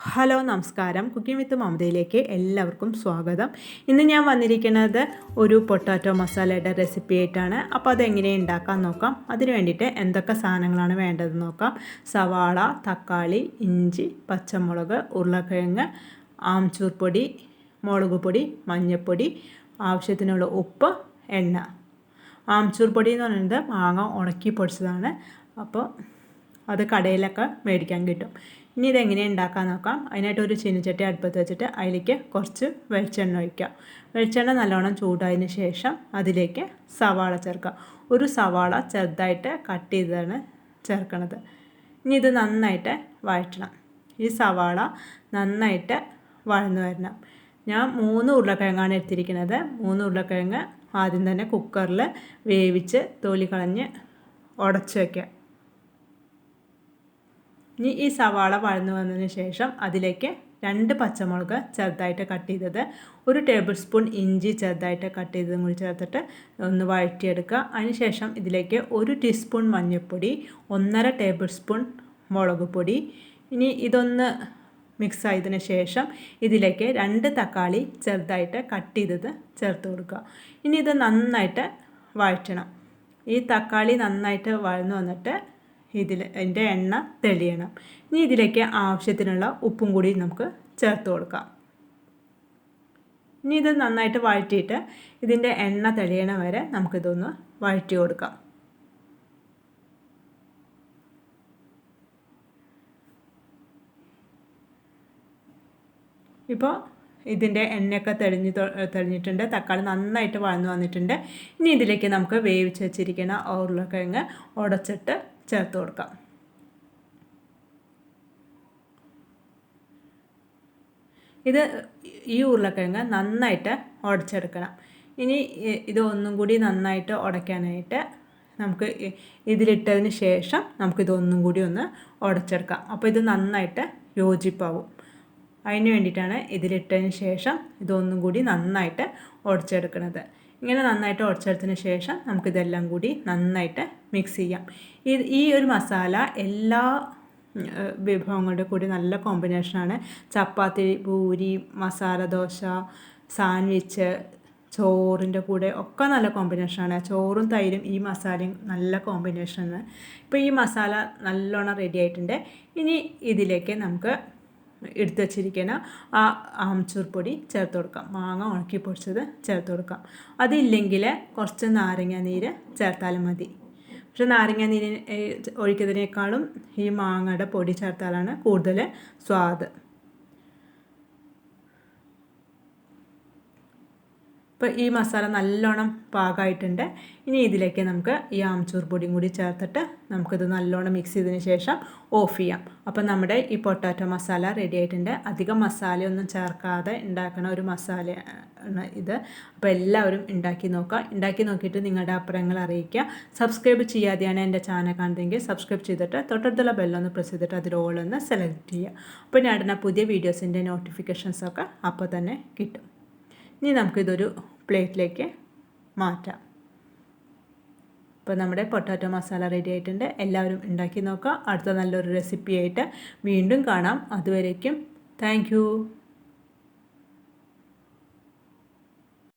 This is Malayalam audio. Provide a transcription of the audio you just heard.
ഹലോ നമസ്കാരം. കുക്കിംഗ് വിത്ത് മമതയിലേക്ക് എല്ലാവർക്കും സ്വാഗതം. ഇന്ന് ഞാൻ വന്നിരിക്കുന്നത് ഒരു പൊട്ടാറ്റോ മസാലയുടെ റെസിപ്പി ആയിട്ടാണ്. അപ്പോൾ അതെങ്ങനെ ഉണ്ടാക്കാൻ നോക്കാം? അതിന് വേണ്ടിയിട്ട് എന്തൊക്കെ സാധനങ്ങളാണ് വേണ്ടതെന്ന് നോക്കാം. സവാള തക്കാളി ഇഞ്ചി പച്ചമുളക് ഉരുളക്കിഴങ്ങ് ആംചൂർ പൊടി മുളക് പൊടി മഞ്ഞൾപ്പൊടി ആവശ്യത്തിനുള്ള ഉപ്പ് എണ്ണ. ആംചൂർ പൊടി എന്ന് പറയുന്നത് മാങ്ങ ഉണക്കി പൊടിച്ചതാണ്. അപ്പോൾ അത് കടയിലൊക്കെ മേടിക്കാൻ കിട്ടും. ഇനി ഇതെങ്ങനെ ഉണ്ടാക്കാൻ നോക്കാം. അതിനായിട്ട് ഒരു ചീനിച്ചട്ടി അടുപ്പത്ത് വെച്ചിട്ട് അതിലേക്ക് കുറച്ച് വെളിച്ചെണ്ണ ഒഴിക്കാം. വെളിച്ചെണ്ണ നല്ലോണം ചൂടായതിന് ശേഷം അതിലേക്ക് സവാള ചേർക്കാം. ഒരു സവാള ചെറുതായിട്ട് കട്ട് ചെയ്താണ് ചേർക്കണത്. ഇനി ഇത് നന്നായിട്ട് വഴറ്റണം. ഈ സവാള നന്നായിട്ട് വഴന്നു വരണം. ഞാൻ മൂന്ന് ഉരുളക്കിഴങ്ങാണ് എടുത്തിരിക്കുന്നത്. മൂന്ന് ഉരുളക്കിഴങ്ങ് ആദ്യം തന്നെ കുക്കറിൽ വേവിച്ച് തൊലി കളഞ്ഞ് ഉടച്ച് വയ്ക്കുക ഇനി ഈ സവാള വഴന്നു വന്നതിന് ശേഷം അതിലേക്ക് രണ്ട് പച്ചമുളക് ചെറുതായിട്ട് കട്ട് ചെയ്തത്. ഒരു ടേബിൾ സ്പൂൺ ഇഞ്ചി ചെറുതായിട്ട് കട്ട് ചെയ്തതും കൂടി ചേർത്തിട്ട് ഒന്ന് വഴറ്റിയെടുക്കുക. അതിനുശേഷം ഇതിലേക്ക് ഒരു ടീസ്പൂൺ മഞ്ഞൾപ്പൊടി ഒന്നര ടേബിൾ സ്പൂൺ മുളക് പൊടി. ഇനി ഇതൊന്ന് മിക്സ് ആയതിന് ശേഷം ഇതിലേക്ക് രണ്ട് തക്കാളി ചെറുതായിട്ട് കട്ട് ചെയ്തത് ചേർത്ത് കൊടുക്കുക. ഇനി ഇത് നന്നായിട്ട് വഴറ്റണം. ഈ തക്കാളി നന്നായിട്ട് വഴന്നു വന്നിട്ട് ഇതിൽ അതിന്റെ എണ്ണ തെളിയണം. ഇനി ഇതിലേക്ക് ആവശ്യത്തിനുള്ള ഉപ്പും കൂടി നമുക്ക് ചേർത്ത് കൊടുക്കാം. ഇനി ഇത് നന്നായിട്ട് വഴറ്റിയിട്ട് ഇതിന്റെ എണ്ണ തെളിയണ വരെ നമുക്കിതൊന്ന് വഴറ്റി കൊടുക്കാം. ഇപ്പോൾ ഇതിന്റെ എണ്ണയൊക്കെ തെളിഞ്ഞ് തെളിഞ്ഞിട്ടുണ്ട്. തക്കാളി നന്നായിട്ട് വഴന്നു വന്നിട്ടുണ്ട്. ഇനി ഇതിലേക്ക് നമുക്ക് വേവിച്ച് വെച്ചിരിക്കുന്ന ഉരുളക്കിഴങ്ങ് ഉടച്ചിട്ട് ചേർത്ത് കൊടുക്കാം ഇത് ഈ ഉരുളക്കിഴങ്ങ് നന്നായിട്ട് ഉടച്ചെടുക്കണം. ഇനി ഇത് ഒന്നും കൂടി നന്നായിട്ട് ഉടയ്ക്കാനായിട്ട് നമുക്ക് ഇതിലിട്ടതിന് ശേഷം നമുക്കിതൊന്നും കൂടി ഒന്ന് ഉടച്ചെടുക്കാം. അപ്പോൾ ഇത് നന്നായിട്ട് യോജിപ്പാവും. അതിന് വേണ്ടിയിട്ടാണ് ഇതിലിട്ടതിന് ശേഷം ഇതൊന്നും കൂടി നന്നായിട്ട് ഉടച്ചെടുക്കുന്നത് ഇങ്ങനെ നന്നായിട്ട് ഉടച്ചെടുത്തതിന് ശേഷം നമുക്കിതെല്ലാം കൂടി നന്നായിട്ട് മിക്സ് ചെയ്യാം. ഈ ഒരു മസാല എല്ലാ വിഭവങ്ങളുടെ കൂടി നല്ല കോമ്പിനേഷനാണ് ചപ്പാത്തി പൂരി മസാല ദോശ സാൻഡ്വിച്ച് ചോറിന്റെ കൂടെ ഒക്കെ നല്ല കോമ്പിനേഷനാണ് ചോറും തൈരും ഈ മസാലയും നല്ല കോമ്പിനേഷനാണ് ഇപ്പോൾ ഈ മസാല നല്ലോണം റെഡി ആയിട്ടുണ്ട്. ഇനി ഇതിലേക്ക് നമുക്ക് എടുത്ത് വച്ചിരിക്കുന്ന ആ ആംചൂർ പൊടി ചേർത്ത് കൊടുക്കാം. മാങ്ങ ഉണക്കി പൊടിച്ചത് ചേർത്ത് കൊടുക്കാം. അതില്ലെങ്കിൽ കുറച്ച് നാരങ്ങ നീര് ചേർത്താലും മതി. പക്ഷെ നാരങ്ങ നീര് ഒഴിക്കുന്നതിനേക്കാളും ഈ മാങ്ങയുടെ പൊടി ചേർത്താലാണ് കൂടുതൽ സ്വാദ്. ഇപ്പോൾ ഈ മസാല നല്ലോണം പാകമായിട്ടുണ്ട് ഇനി ഇതിലേക്ക് നമുക്ക് ഈ ആംചൂർ പൊടിയും കൂടി ചേർത്തിട്ട് നമുക്കിത് നല്ലോണം മിക്സ് ചെയ്തതിന് ശേഷം ഓഫ് ചെയ്യാം. അപ്പോൾ നമ്മുടെ ഈ പൊട്ടാറ്റോ മസാല റെഡി ആയിട്ടുണ്ട്. അധികം മസാലയൊന്നും ചേർക്കാതെ ഉണ്ടാക്കണ ഒരു മസാല ഇത്. അപ്പോൾ എല്ലാവരും ഉണ്ടാക്കി നോക്കുക. ഉണ്ടാക്കി നോക്കിയിട്ട് നിങ്ങളുടെ അഭിപ്രായങ്ങൾ അറിയിക്കുക. സബ്സ്ക്രൈബ് ചെയ്യാതെയാണ് എന്റെ ചാനൽ കാണുന്നതെങ്കിൽ സബ്സ്ക്രൈബ് ചെയ്തിട്ട് തൊട്ടടുത്തുള്ള ബെല്ലൊന്ന് പ്രസ് ചെയ്തിട്ട് അതിൽ ഓളൊന്ന് സെലക്ട് ചെയ്യുക. അപ്പോൾ ഞാൻ പുതിയ വീഡിയോസിന്റെ നോട്ടിഫിക്കേഷൻസൊക്കെ അപ്പോൾ തന്നെ കിട്ടും. ഇനി നമുക്കിതൊരു പ്ലേറ്റിലേക്ക് മാറ്റാം. ഇപ്പോൾ നമ്മുടെ പൊട്ടാറ്റോ മസാല റെഡി ആയിട്ടുണ്ട്. എല്ലാവരും ഉണ്ടാക്കി നോക്കാം അടുത്ത നല്ലൊരു റെസിപ്പി ആയിട്ട് വീണ്ടും കാണാം. അതുവരേക്കും താങ്ക്